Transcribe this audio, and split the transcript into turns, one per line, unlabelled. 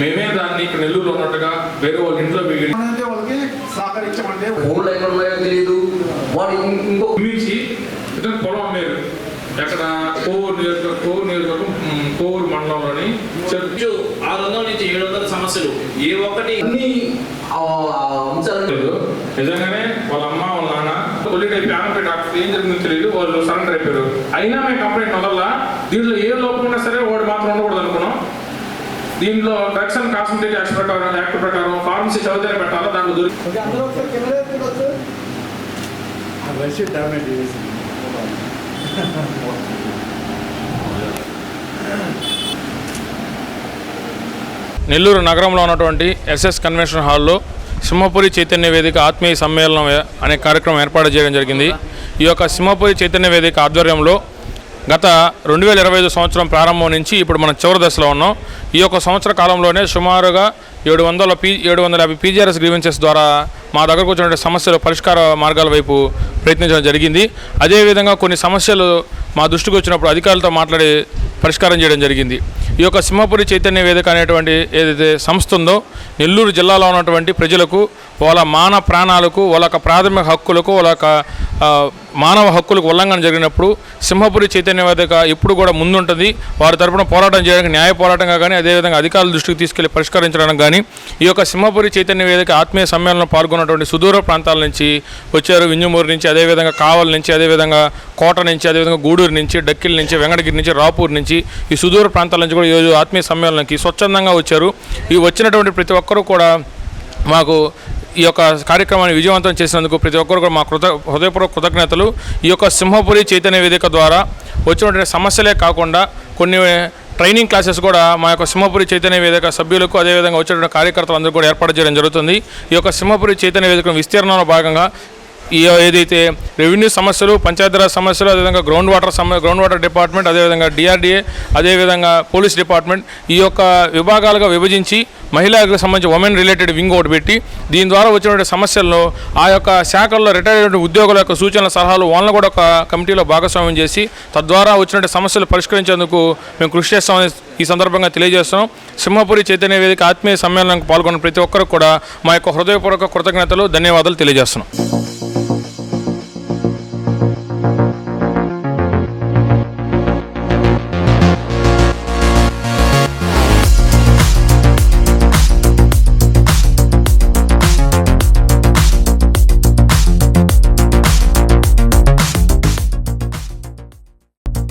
మేమే దాన్ని ఇక్కడ నెల్లూరులో ఉన్నట్టుగా వేరే వాళ్ళ ఇంట్లో బిగి-
అంటే వాళ్ళకి సహకరించమంటే
ఫోన్లు ఎక్కడ ఉన్నాయో తెలియదు. వాడు ఇంకో
మించి ఇతను పొలం అమ్మేరు ఎక్కడ కోవూరు నియోజక కోవూరు నియోజకవర్గం కోవూరు మండలంలోని చెరు
రోజు ఆరు వందల నుంచి ఏడు వందల సమస్యలు. ఏ ఒక్కటి
అన్ని అంశాలు
నిజంగానే వాళ్ళ అమ్మ వాళ్ళ నాన్న కొల్లిడి ప్యానపై డాక్టర్ ఏం జరిగిందో తెలియదు. వాళ్ళు సరెండర్ అయిపోయారు. అయినా మేము కంప్లైంట్ వదల్లా దీంట్లో ఏ లోపం ఉన్నా సరే వాడు మాత్రం ఉండకూడదు. దీంట్లో డ్రగ్స్ అండ్ కాస్మెటిక్ యాక్ట్ ప్రకారం యాక్ట్ ప్రకారం ఫార్మసీ చదివితే పెట్టాలా? దాంట్లో నెల్లూరు నగరంలో ఉన్నటువంటి ఎస్ఎస్ కన్వెన్షన్ హాల్లో సింహపురి చైతన్య వేదిక ఆత్మీయ సమ్మేళనం అనే కార్యక్రమం ఏర్పాటు చేయడం జరిగింది. ఈ యొక్క సింహపురి చైతన్య వేదిక ఆధ్వర్యంలో గత రెండు వేల ఇరవై ఐదు సంవత్సరం ప్రారంభం నుంచి ఇప్పుడు మనం చివరి దశలో ఉన్నాం. ఈ యొక్క సంవత్సర కాలంలోనే సుమారుగా ఏడు వందల పీ ఏడు వందల యాభై పీజీఆర్ఎస్ గ్రీవెన్సెస్ ద్వారా మా దగ్గరకు వచ్చినటువంటి సమస్యల పరిష్కార మార్గాల వైపు ప్రయత్నించడం జరిగింది. అదేవిధంగా కొన్ని సమస్యలు మా దృష్టికి వచ్చినప్పుడు అధికారులతో మాట్లాడి పరిష్కారం చేయడం జరిగింది. ఈ యొక్క సింహపురి చైతన్య వేదిక అనేటువంటి ఏదైతే సంస్థ ఉందో నెల్లూరు జిల్లాలో ఉన్నటువంటి ప్రజలకు వాళ్ళ మాన ప్రాణాలకు వాళ్ళ యొక్క ప్రాథమిక హక్కులకు వాళ్ళ మానవ హక్కులకు ఉల్లంఘన జరిగినప్పుడు సింహపురి చైతన్య వేదిక ఎప్పుడు కూడా ముందుంటుంది. వారి తరపున పోరాటం చేయడానికి న్యాయ పోరాటంగా కానీ అదేవిధంగా అధికారుల దృష్టికి తీసుకెళ్ళి పరిష్కరించడానికి కానీ ఈ యొక్క సింహపురి చైతన్య వేదిక ఆత్మీయ సమ్మేళనం పాల్గొన్నటువంటి సుదూర ప్రాంతాల నుంచి వచ్చారు. వింజమూరు నుంచి అదేవిధంగా కావల్ నుంచి అదేవిధంగా కోట నుంచి అదేవిధంగా గూడూరు నుంచి డక్కిల్ నుంచి వెంకటగిరి నుంచి రాపూర్ నుంచి ఈ సుదూర ప్రాంతాల నుంచి కూడా ఈరోజు ఆత్మీయ సమ్మేళనానికి స్వచ్ఛందంగా వచ్చారు. ఈ వచ్చినటువంటి ప్రతి ఒక్కరూ కూడా మాకు ఈ యొక్క కార్యక్రమాన్ని విజయవంతం చేసినందుకు ప్రతి ఒక్కరు కూడా మా కృత హృదయపూర్వక కృతజ్ఞతలు. ఈ యొక్క సింహపురి చైతన్య వేదిక ద్వారా వచ్చినటువంటి సమస్యలే కాకుండా కొన్ని ట్రైనింగ్ క్లాసెస్ కూడా మా యొక్క సింహపురి చైతన్య వేదిక సభ్యులకు అదేవిధంగా వచ్చేటువంటి కార్యకర్తలందరూ కూడా ఏర్పాటు చేయడం జరుగుతుంది. ఈ యొక్క సింహపురి చైతన్య వేదిక విస్తీర్ణంలో భాగంగా ఈ ఏదైతే రెవెన్యూ సమస్యలు పంచాయతీరాజ్ సమస్యలు అదేవిధంగా గ్రౌండ్ వాటర్ సమ గ్రౌండ్ వాటర్ డిపార్ట్మెంట్ అదేవిధంగా డిఆర్డీఏ అదేవిధంగా పోలీస్ డిపార్ట్మెంట్ ఈ యొక్క విభాగాలుగా విభజించి మహిళలకు సంబంధించి ఉమెన్ రిలేటెడ్ వింగ్ ఒకటి పెట్టి దీని ద్వారా వచ్చినటువంటి సమస్యలను ఆ యొక్క శాఖల్లో రిటైర్డ్ అయినటువంటి ఉద్యోగుల యొక్క సూచనల సలహాలు వాళ్ళని కూడా ఒక కమిటీలో భాగస్వామ్యం చేసి తద్వారా వచ్చినటువంటి సమస్యలు పరిష్కరించేందుకు మేము కృషి చేస్తామని ఈ సందర్భంగా తెలియజేస్తున్నాం. సింహపురి చైతన్య వేదిక ఆత్మీయ సమ్మేళనానికి పాల్గొన్న ప్రతి ఒక్కరికి కూడా మా యొక్క హృదయపూర్వక కృతజ్ఞతలు ధన్యవాదాలు తెలియజేస్తున్నాం.